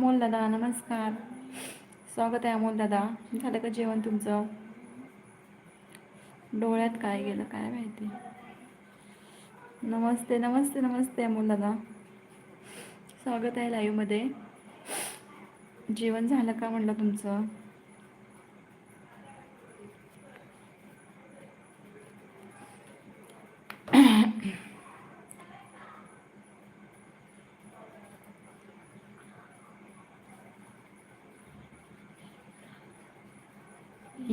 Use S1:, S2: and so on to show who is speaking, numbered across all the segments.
S1: अमोल दादा नमस्कार. स्वागत आहे अमोल दादा. झालं का जेवण तुमचं? डोळ्यात काय गेलं काय माहिती? नमस्ते नमस्ते नमस्ते अमोल दादा. स्वागत आहे लाईव्हमध्ये जेवण झालं का म्हटलं तुमचं?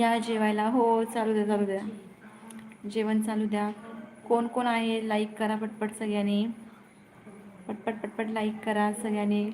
S1: या जेवायला. हो चालू द्या चालू द्या. जेवण चालू द्या. कोण कोण आहे? लाईक करा पटपट सगळ्यांनी. पटपट पटपट लाईक करा सगळ्यांनी.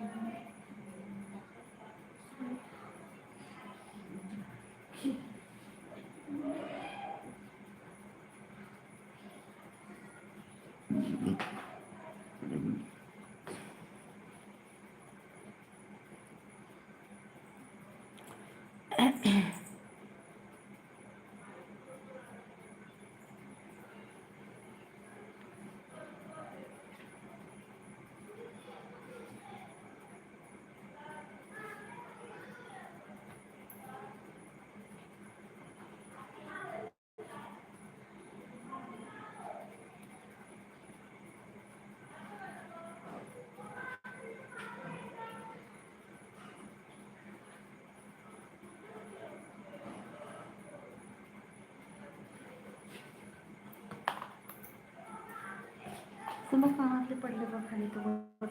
S1: तर मग कानातले पडले बघ खाली तो बघ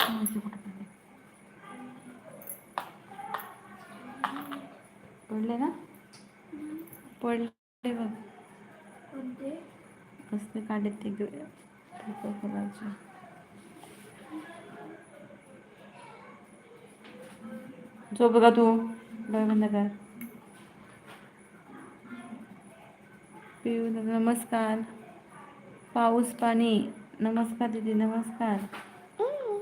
S1: कानातले कुठं पडले? ना? पडले बघ. कसले काढले ते कलरचे झोप बघा तू. डोळे बंद कर. पिऊ नमस्कार. पाऊस पाणी. नमस्कार दीदी नमस्कार.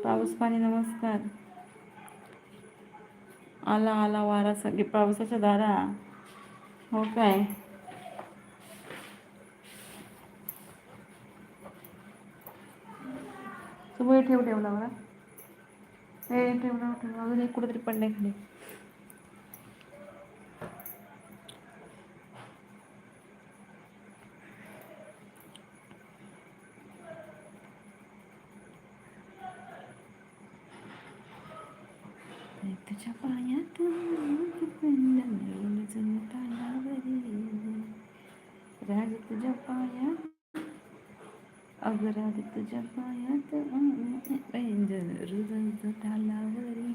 S1: पाऊस पाणी नमस्कार. आला आला वारा सगळी पावसाच्या दारा. हो काय? सगळे ठेव ठेवला मला हे ठेवला ठेवला अजून एक कुठेतरी पडले खाली. त्याच्या पायात राज तुझ्या पायात अगराज तुझ्या पायात रुदंत तालावरी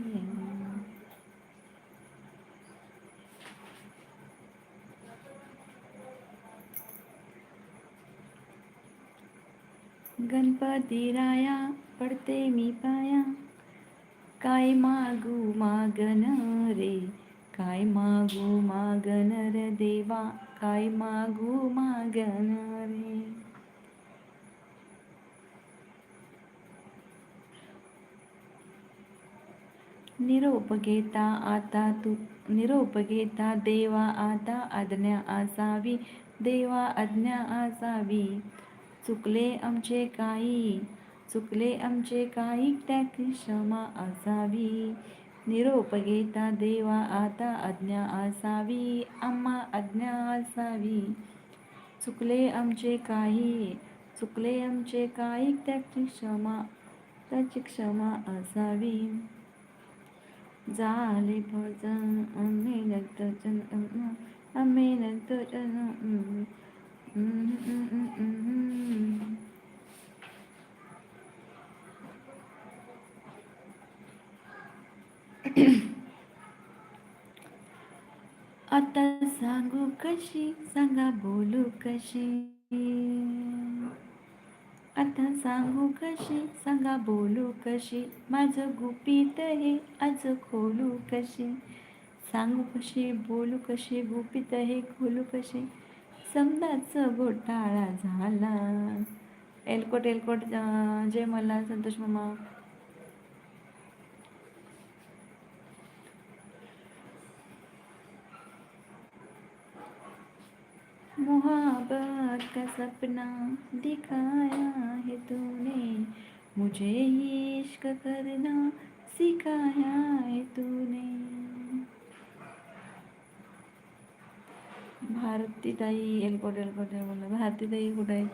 S1: गणपती राया पडते मी पाया. काय मागू मागन रे? काय मागू मागन रे देवा? काय मागू मागन रे? निरोप घेता आता तू निरोप घेता देवा आता आज्ञा असावी देवा आज्ञा असावी. चुकले आमचे काही चुकले आमचे काही त्याची क्षमा असावी. निरोप घेता देवा आता आज्ञा असावी आम्हा आज्ञा असावी. चुकले आमचे काही चुकले आमचे काही त्याची क्षमा त्याची क्षमा असावी. झाले भजन आम्ही नंतरचन आम्ही नंतरचन आता सांगू कशी सांगा बोलू कशी. आता सांगू कशी सांगा बोलू कशी. माझं गुपित हे आज खोलू कशी. सांगू कशी बोलू कशी गुपित हे खोलू कशी. समजाच घोटाळा झाला. एलकोट एलकोट जे मला संतोष मामा मोहब्बत का सपना दिखाया है तूने। मुझे इश्क करना सिखाया है तूने। भारतीताई एलकोट एलकोट म्हणलं भारतीताई कुठे आहे?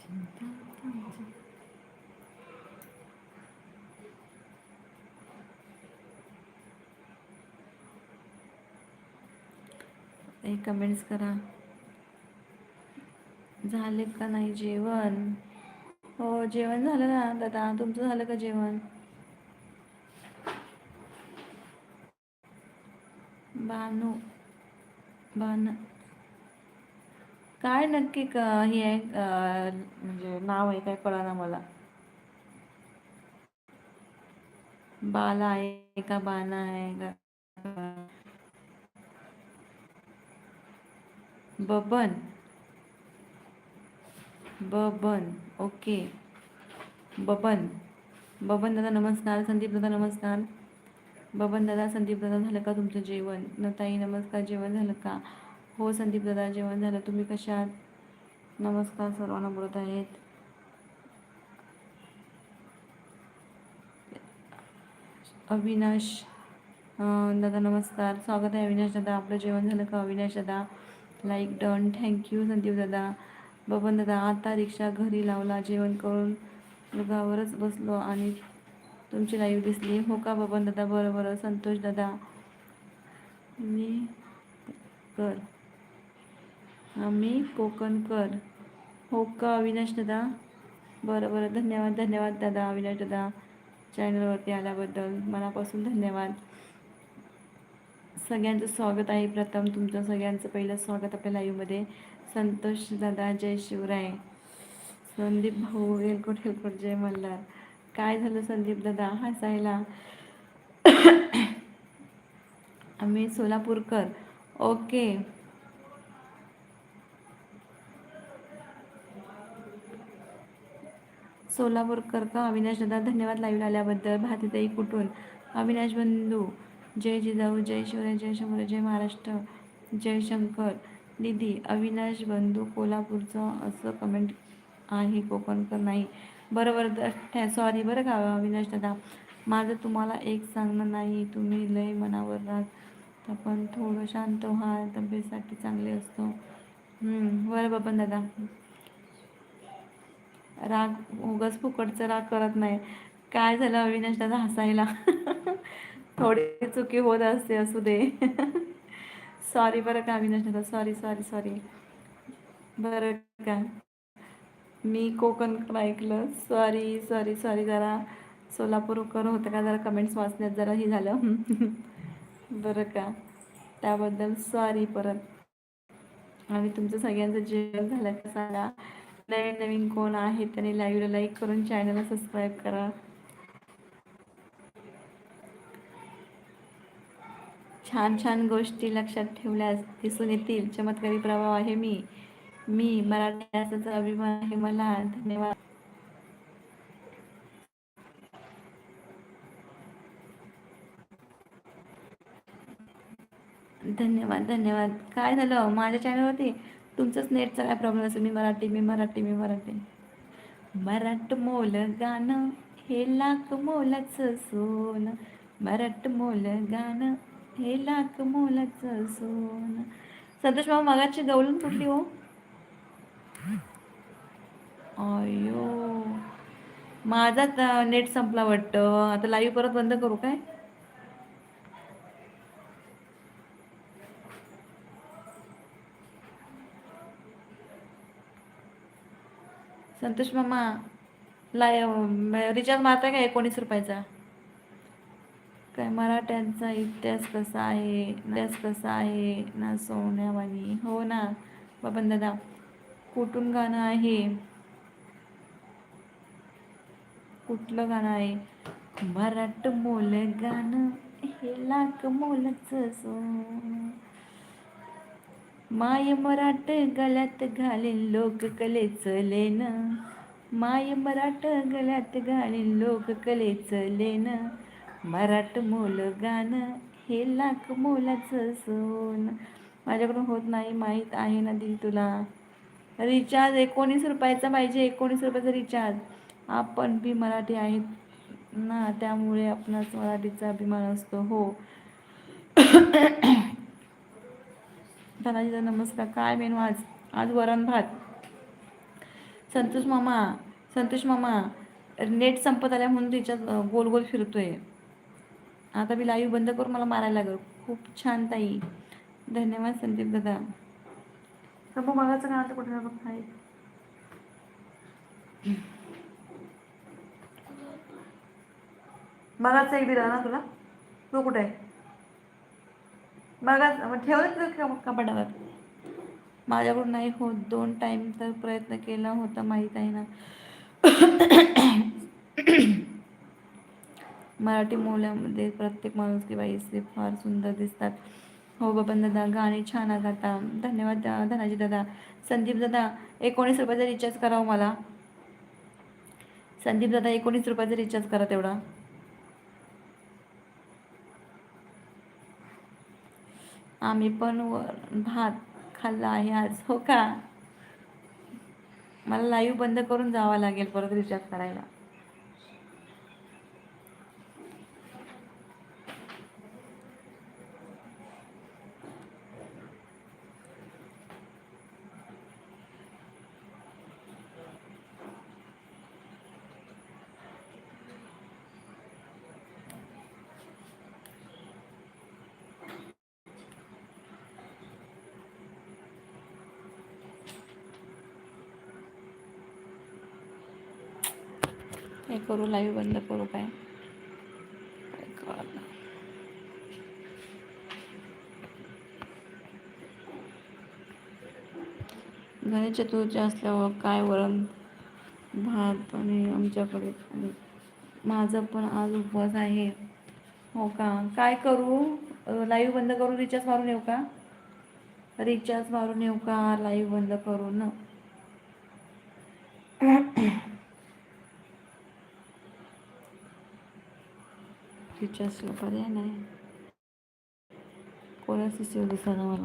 S1: चिंता. हे कमेंट्स करा. झाले का नाही जेवण? हो जेवण झालं ना दादा. तुमचं झालं का जेवण? बानू बान काय नक्की का हे आहे म्हणजे नाव आहे काय? कळा ना मला. बाला आहे का? बाना आहे का? बबन. बबन ओके. बबन. बबन दादा नमस्कार. संदीप दादा नमस्कार. बबन दादा संदीप दादा झालं का तुमचं जेवण? न ताई नमस्कार. जेवण झालं का? हो संदीप दादा जेवण झालं. तुम्ही कशा आहात? नमस्कार सर्वांना बोलत आहेत. अविनाश दादा नमस्कार. स्वागत आहे अविनाश दादा. आपलं जेवण झालं का अविनाश दादा? लाईक डन थँक्यू संदीप दादा. बबन दादा आता रिक्षा घरी लावला जेवण करून दुगावरच बसलो आणि तुमची लाईव्ह दिसली. हो का बबन दादा? बरं बरं. संतोष दादा. मी कर. आम्ही कोकणकर हो का अविनाश दादा? बरं बरं. धन्यवाद धन्यवाद दादा अविनाश दादा. चॅनलवरती आल्याबद्दल. मनापासून धन्यवाद. सगळ्यांचं स्वागत आहे. प्रथम तुमचं सगळ्यांचं पहिलं स्वागत आपल्या लाईव्हमध्ये संतोष दादा जय शिवराय. संदीप भाऊ एलकोट एलकोट जय मल्हार. काय झालं संदीप दादा? हसायला. आम्ही सोलापूरकर. ओके. सोलापूरकर का? अविनाश दादा धन्यवाद लाईव्ह आल्याबद्दल. भारतीताई कुठून? अविनाश बंधू. जय जिजाऊ जय शिवराय जय शंभर जय महाराष्ट्र जय शंकर. दीदी अविनाश बंधू कोल्हापूरचं असं कमेंट आहे कोकणकर नाही. बरोबर सॉरी बरं का अविनाश दादा. माझं तुम्हाला एक सांगणं नाही तुम्ही लय मनावर राहत पण थोडं शांत व्हा तब्येतीसाठी चांगले असतो. बरं बाबन दादा. राग उगाच फुकटचं राग करत नाही. काय झालं अविनाश दादा हसायला? थोडी चुकी होत असते असू दे. सॉरी बरं का अविनाश दादा. सॉरी सॉरी सॉरी बरं का. मी कोकण ऐकलं. सॉरी सॉरी सॉरी जरा सोलापूरकर होतं का? जरा कमेंट्स वाचण्यात जरा हे झालं. बरं का. त्याबद्दल सॉरी परत. आणि तुमचं सगळ्यांचं जेवण झालं का? सांगा. नवीन नवीन कोण आहे त्याने लाईव्हला लाईक करून चॅनलला सबस्क्राईब करा. छान छान गोष्टी लक्षात ठेवल्यास दिसून येतील. चमत्कारी प्रभाव आहे मी. मी मराठी असाचा अभिमान आहे मला. धन्यवाद. धन्यवाद धन्यवाद. काय झालं? माझ्या चॅनलवरती तुमचंच नेटचा काय प्रॉब्लेम असेल मी मराठी मी मराठी मी मराठी. मराठ मोल गाणं हे लाख मोलाचं सोन. मराठ मोल गाणं हे लाख मोलाचं सोन. संतोष मामा मगाची गवलून कुठली हो? अयो माझाच नेट संपला वाटतं. आता लाईव्ह परत बंद करू काय? संतोष मामा लाय रिचार्ज मारता काय एकोणीस रुपयाचा? काय मराठ्यांचा इतिहास कसा आहे? इतिहास कसा आहे? ना सोन्यावानी हो ना. बाबा दादा कुठून गाणं आहे? कुठलं गाणं आहे? मराठ मोल गाणं हे लाख मोलच सोनं. माय मराठ गळ्यात घालीन लोककलेचं लेन माय मराठ गळ्यात घालीन लोककलेचं लेन मराठ मोल गाणं हे लाख मोलाचं सोन. माझ्याकडून होत नाही माहीत आहे ना दिदी तुला. रिचार्ज एकोणीस रुपयाचा पाहिजे एकोणीस रुपयाचा रिचार्ज. आपण बी मराठी आहेत ना त्यामुळे आपणास मराठीचा अभिमान असतो हो. तानाजीचा नमस्कार काय मेनू आज? आज वरण भात. संतोष मामा संतोष मामा नेट संपत आल्या म्हणून रिचार्ज गोल गोल गोल फिरतोय. आता मी लाईव्ह बंद करून मला मारायला लागलं. खूप छान ताई. धन्यवाद संदीप दादा. प्रभू बघायचं का आता कुठे बघ आहे बघाच एक दिला ना तुला? तू कुठे आहे? बघा मग ठेवलं कपाटावर. माझ्याकडून नाही होत. दोन टाईम तर प्रयत्न केला होता माहीत आहे ना. मराठी मोल्यामध्ये प्रत्येक माणूस किंवा इसे फार सुंदर दिसतात. हो बबन दादा गाणे छान गाता धन्यवाद धनाजी दादा. संदीप दादा एकोणीस रुपयाचा रिचार्ज करा मला. संदीप दादा एकोणीस रुपयाचा रिचार्ज करा तेवढा. आम्ही पण वर भात खाल्ला आहे आज. हो का? मला लाईव्ह बंद करून जावं लागेल परत रिचार्ज करायला. काय करू लाईव्ह बंद करू काय? काय कळलं. गणेश चतुर्थी असल्यावर काय वरण भात आणि आमच्याकडे माझं पण आज उपवास आहे. हो का? काय करू? लाईव्ह बंद करून रिचार्ज मारून येऊ का? रिचार्ज मारून येऊ का? लाईव्ह बंद करू ना? रिचार्जला पर्याय नाही कोणाची सेव दिसणार मला